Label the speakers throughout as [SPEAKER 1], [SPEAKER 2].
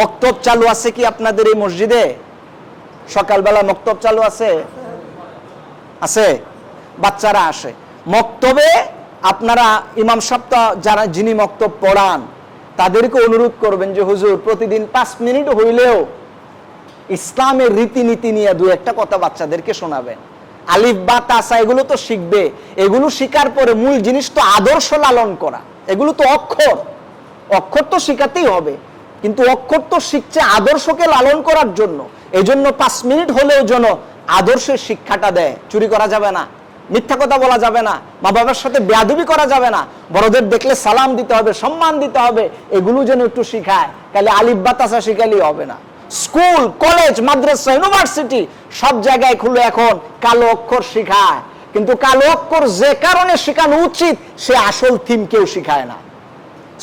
[SPEAKER 1] মক্তব চালু আছে কি আপনাদের এই মসজিদে? সকালবেলা মক্তব চালু আছে? আছে? বাচ্চারা আসে। মক্তবে আপনারা ইমাম সপ্তাহ যারা যিনি মক্তব পড়ান, তাদেরকে অনুরোধ করবেন যে, হুজুর, প্রতিদিন পাঁচ মিনিট হইলেও ইসলামের রীতিনীতি নিয়ে দু একটা কথা বাচ্চাদেরকে শোনাবেন। আলিফ, বা তাসা এগুলো তো শিখবে। এগুলো শিকার পরে মূল জিনিস তো আদর্শ লালন করা। এগুলো তো অক্ষর। অক্ষর তো শিখাতেই হবে। কিন্তু অক্ষর তো শিখছে আদর্শকে লালন করার জন্য। এই জন্য পাঁচ মিনিট হলেও যেন আদর্শের শিক্ষাটা দেয়। চুরি করা যাবে না, মিথ্যা কথা বলা যাবে না মা বাবার সাথে বেয়াদবি করা যাবে না। বড়দের দেখলে সালাম দিতে হবে, সম্মান দিতে হবে, এগুলো যেন একটু শিখায়। তাহলে আলিফ বাতাসা শিখালেই হবে না। স্কুল, কলেজ, মাদ্রাসা, ইউনিভার্সিটি, সব জায়গায় খুলে এখন কালো অক্ষর শিখায়। কিন্তু কালো অক্ষর যে কারণে শেখানো উচিত, সে আসল থিম কেউ শিখায় না।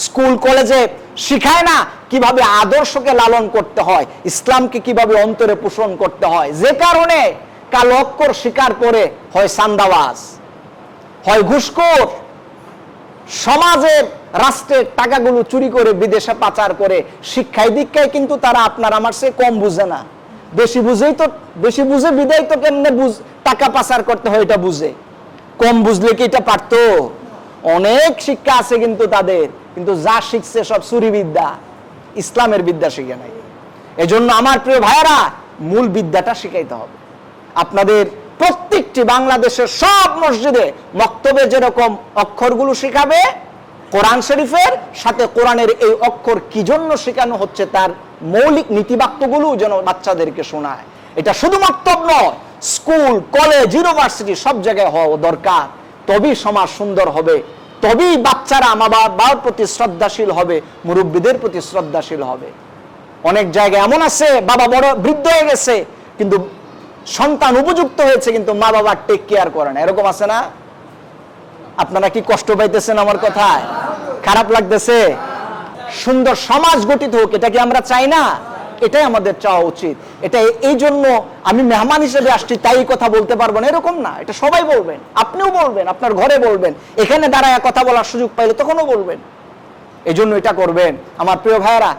[SPEAKER 1] স্কুল, কলেজে শিখায় না কীভাবে আদর্শকে লালন করতে হয়, ইসলামকে কীভাবে অন্তরে পোষণ করতে হয়। যে কারণে কালো অক্ষর স্বীকার করে হয় সান্দাবাজ, হয় ঘুষখোর। সমাজের রাষ্ট্রের টাকাগুলো চুরি করে, বিদেশে পাচার করে, শিক্ষায় দীক্ষায় কিন্তু তারা আপনার আমার সে কম বুঝে না। বেশি বুঝেই তো, বেশি বুঝে বিদায় তো কেমনে বুঝ, টাকা পাচার করতে হয় এটা বুঝে। কম বুঝলে কি এটা পারতো? অনেক শিক্ষা আছে কিন্তু তাদের। কিন্তু যা শিখছে সব বিদ্যা ইসলামের বিদ্যা শিখে নাই। এজন্য আমার প্রিয় ভাইয়েরা, মূল বিদ্যাটা শিখাইতে হবে। আপনাদের প্রত্যেকটি বাংলাদেশের সব মসজিদে মক্তবে যেরকম অক্ষরগুলো শেখাবে, কোরআন শরীফের সাথে কোরআনের এই অক্ষর কি জন্য শেখানো হচ্ছে তার মৌলিক নীতিবাক্যগুলো যেন বাচ্চাদেরকে শোনায়। এটা শুধু মক্তব নয়, স্কুল, কলেজ, ইউনিভার্সিটি সব জায়গায় হওয়া দরকার। তবেই সমাজ সুন্দর হবে। তবেই বাচ্চারা মা বাবার প্রতি শ্রদ্ধাশীল হবে, মুরব্বীদের প্রতি শ্রদ্ধাশীল হবে। অনেক জায়গায় এমন আছে, বাবা বড় বৃদ্ধ হয়ে গেছে, কিন্তু সন্তান উপযুক্ত হয়েছে, কিন্তু মা বাবা টেক কেয়ার করে না। এরকম আছে না? আপনারা কি কষ্ট পাইতেছেন আমার কথায়? খারাপ লাগতেছে? সুন্দর সমাজ গঠিত হোক, এটা কি আমরা চাই না? এটাই আমাদের চাওয়া উচিত। এটা এই জন্য আমি মেহমান হিসেবে আসছি, তাই কথা বলতে পারব না। এরকম না। এটা সবাই বলবেন। আপনিও বলবেন, আপনার ঘরে বলবেন। এখানে দাঁড়ায় কথা বলার সুযোগ পাইলে তখনও বলবেন। এই জন্য এটা করবেন। আমার প্রিয় ভাইয়েরা